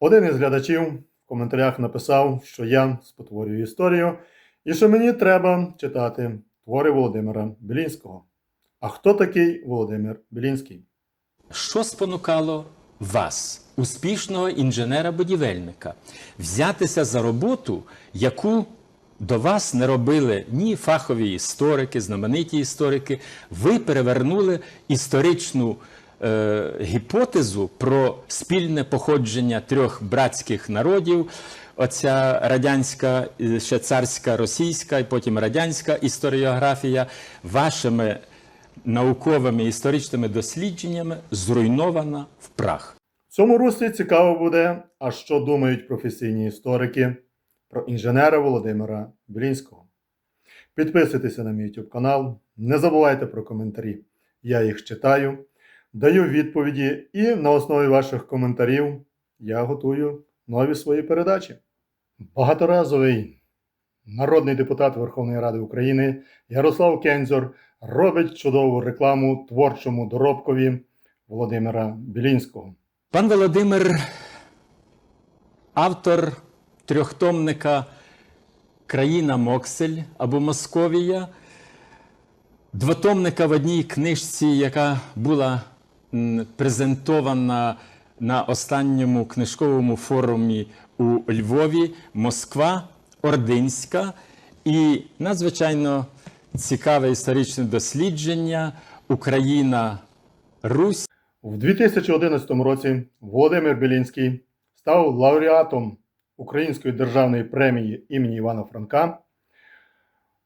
Один із глядачів в коментарях написав, що я спотворюю історію і що мені треба читати твори Володимира Білінського. А хто такий Володимир Білінський? Що спонукало вас, успішного інженера-будівельника, взятися за роботу, яку до вас не робили ні фахові історики, знамениті історики. Ви перевернули історичну е, гіпотезу про спільне походження трьох братських народів. Оця радянська, е, ще царська російська, і потім радянська історіографія вашими науковими історичними дослідженнями зруйнована в прах. В цьому руслі цікаво буде, а що думають професійні історики про інженера Володимира Білінського. Підписуйтеся на мій YouTube канал, не забувайте про коментарі. Я їх читаю, даю відповіді, і на основі ваших коментарів я готую нові свої передачі. Багаторазовий народний депутат Верховної Ради України Ярослав Кензор робить чудову рекламу творчому доробкові Володимира Білінського. Пан Володимир, автор трьохтомника Країна Моксель або Московія, двотомника в одній книжці, яка була презентована на останньому книжковому форумі у Львові, Москва, Ординська, і надзвичайно цікаве історичне дослідження Україна, Русь. У 2011 році Володимир Білінський став лауреатом Української державної премії імені Івана Франка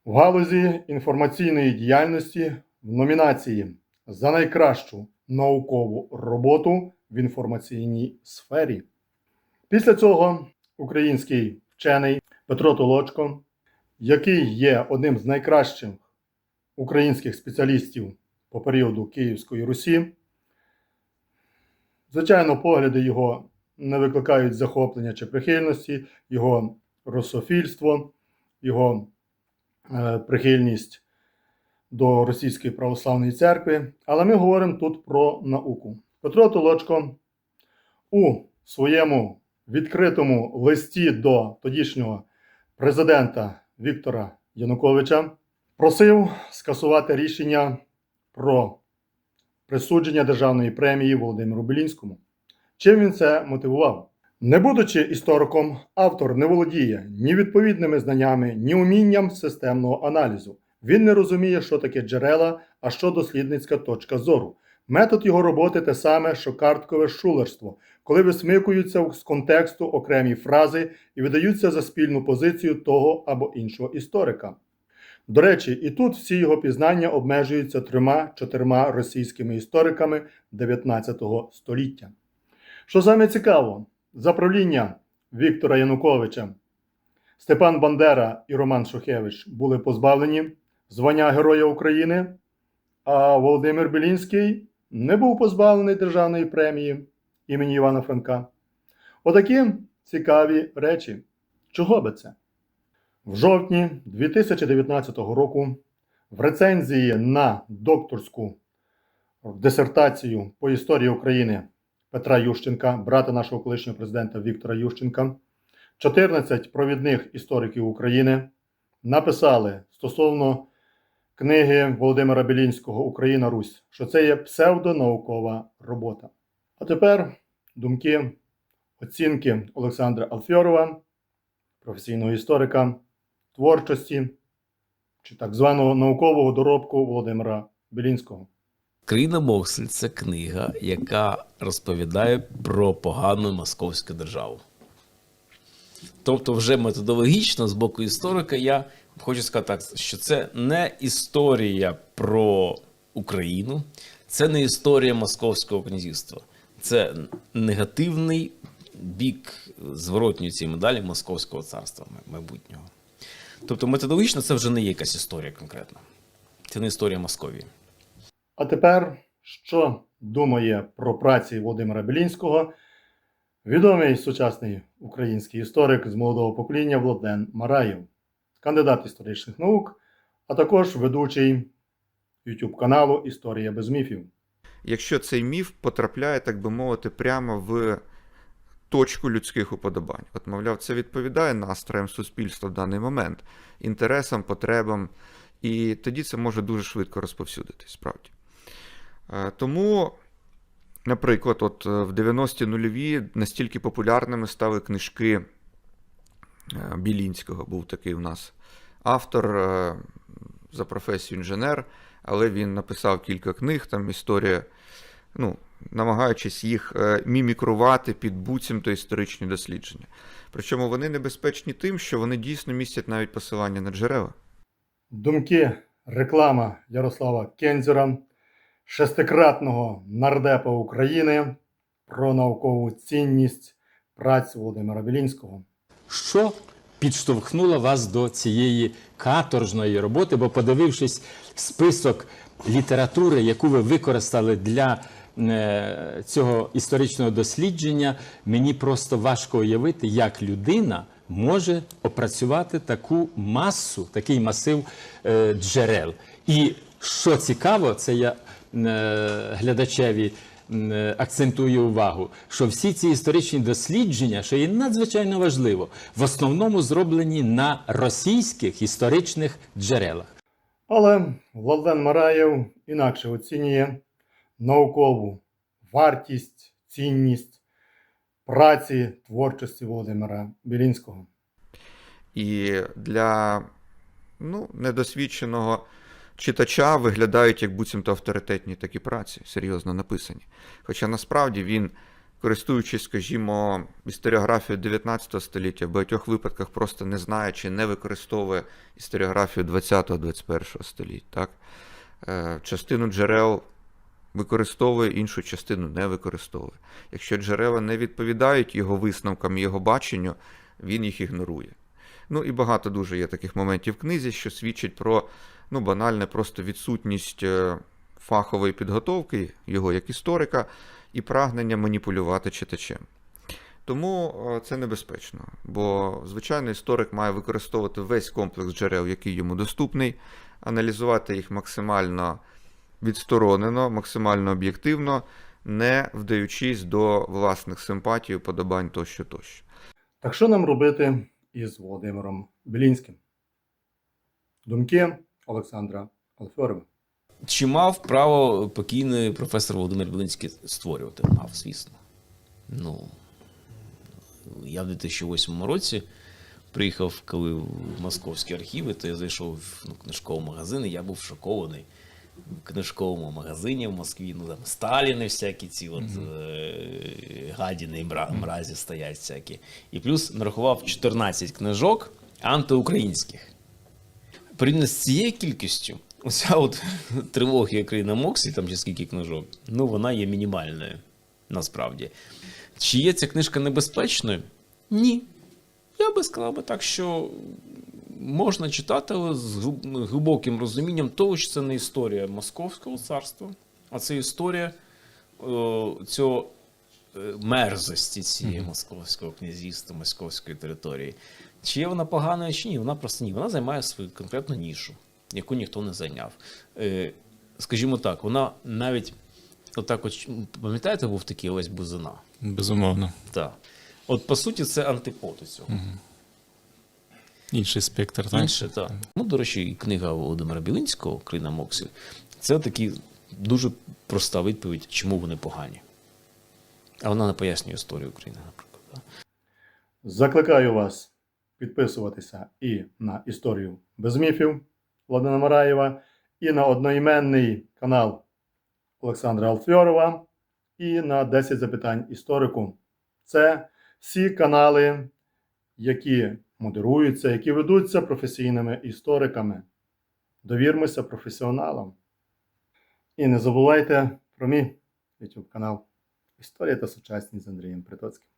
в галузі інформаційної діяльності в номінації за найкращу наукову роботу в інформаційній сфері. Після цього український вчений Петро Толочко, який є одним з найкращих українських спеціалістів по періоду Київської Русі, Звичайно, погляди його не викликають захоплення чи прихильності, його русофільство, його е, прихильність до Російської православної церкви. Але ми говоримо тут про науку. Петро Толочко у своєму відкритому листі до тодішнього президента Віктора Януковича просив скасувати рішення про присудження державної премії Володимиру Білінському. Чим він це мотивував? Не будучи істориком, автор не володіє ні відповідними знаннями, ні умінням системного аналізу. Він не розуміє, що таке джерела, а що дослідницька точка зору. Метод його роботи те саме, що карткове шулерство, коли висмикуються з контексту окремі фрази і видаються за спільну позицію того або іншого історика. До речі, і тут всі його пізнання обмежуються трьома-чотирма російськими істориками 19 століття. Що саме цікаво, за правління Віктора Януковича Степан Бандера і Роман Шухевич були позбавлені звання Героя України, а Володимир Білінський не був позбавлений державної премії імені Івана Франка. Отакі цікаві речі. Чого би це? В жовтні 2019 року в рецензії на докторську дисертацію по історії України Петра Ющенка, брата нашого колишнього президента Віктора Ющенка, 14 провідних істориків України написали стосовно книги Володимира Білінського Україна Русь, що це є псевдонаукова робота. А тепер думки, оцінки Олександра Алфьорова, професійного історика творчості чи так званого наукового доробку Володимира Білінського. Країна Моксель це книга, яка розповідає про погану московську державу. Тобто, вже методологічно з боку історика я хочу сказати так, що це не історія про Україну, це не історія Московського князівства, це негативний бік зворотньої цієї медалі Московського царства майбутнього. Тобто, методологічно це вже не є якась історія конкретна. Це не історія Московії. А тепер, що думає про праці Володимира Білінського відомий сучасний український історик з молодого покоління Владлен Мараєв, кандидат історичних наук, а також ведучий YouTube каналу Історія без міфів. якщо цей міф потрапляє, так би мовити, прямо в точку людських уподобань. От, мовляв, це відповідає настроям суспільства в даний момент, інтересам, потребам, і тоді це може дуже швидко розповсюдитись, справді. Е, Тому, наприклад, от е, в 90-ті нульові настільки популярними стали книжки Білінського, був такий у нас автор е, за професією інженер, але він написав кілька книг, там історія, ну, намагаючись їх е, мімікрувати під буцімто історичні дослідження. Причому вони небезпечні тим, що вони дійсно містять навіть посилання на джерела. Думки, реклама Ярослава Кензера, шестикратного нардепа України про наукову цінність праць Володимира Білінського. Що підштовхнуло вас до цієї каторжної роботи? Бо, подивившись список літератури, яку ви використали для е, цього історичного дослідження, мені просто важко уявити, як людина може опрацювати таку масу, такий масив е, джерел. І що цікаво, це я е, глядачеві е, акцентую увагу, що всі ці історичні дослідження, що є надзвичайно важливо, в основному зроблені на російських історичних джерелах. Але Владлен Мараєв інакше оцінює наукову вартість, цінність праці творчості Володимира Білінського. І для ну, недосвідченого читача виглядають як буцімто авторитетні такі праці, серйозно написані. Хоча насправді він, користуючись, скажімо, історіографією 19 століття, в багатьох випадках просто не знає чи не використовує історіографію 20-21 століття. Так? Е, Частину джерел використовує, іншу частину не використовує. Якщо джерела не відповідають його висновкам його баченню, він їх ігнорує. Ну і багато дуже є таких моментів в книзі, що свідчить про ну, банальне просто відсутність е, фахової підготовки його як історика і прагнення маніпулювати читачем. Тому е, це небезпечно, бо звичайно історик має використовувати весь комплекс джерел, який йому доступний, аналізувати їх максимально відсторонено, максимально об'єктивно, не вдаючись до власних симпатій, уподобань тощо тощо. Так що нам робити із Володимиром Білінським? Думки Олександра Алфьорова. Чи мав право покійний професор Володимир Білинський створювати? Мав, звісно. Ну, я в 2008 році приїхав, коли в московські архіви, то я зайшов в ну, книжковий магазин, і я був шокований. В книжковому магазині в Москві, ну там Сталіни всякі ці от е- гадіни і мра- мразі стоять всякі. І плюс нарахував 14 книжок антиукраїнських. Порівняно з цією кількістю, оця от трилогія країна Моксі, там чи скільки книжок, ну вона є мінімальною насправді. Чи є ця книжка небезпечною? Ні. Я би сказав би так, що можна читати, з глибоким розумінням того, що це не історія Московського царства, а це історія о, цього е, мерзості цієї московського князівства, московської території. Чи є вона поганою, чи ні? Вона просто ні. Вона займає свою конкретну нішу, яку ніхто не зайняв. Е, скажімо так, вона навіть отак, от, пам'ятаєте, був такий Олесь Бузина? Безумовно. Так. От по суті, це антипод у цього. Інший спектр, так? Інше, так. Ну, до речі, і книга Володимира Білинського Країна Моксі це такі дуже проста відповідь, чому вони погані. А вона не пояснює історію України, наприклад. так. Закликаю вас підписуватися і на історію без міфів Владина Мараєва, і на одноіменний канал Олександра Алфьорова, і на 10 запитань історику. Це всі канали, які модеруються, які ведуться професійними істориками. Довірмося професіоналам. І не забувайте про мій YouTube канал Історія та сучасність з Андрієм Притоцьким.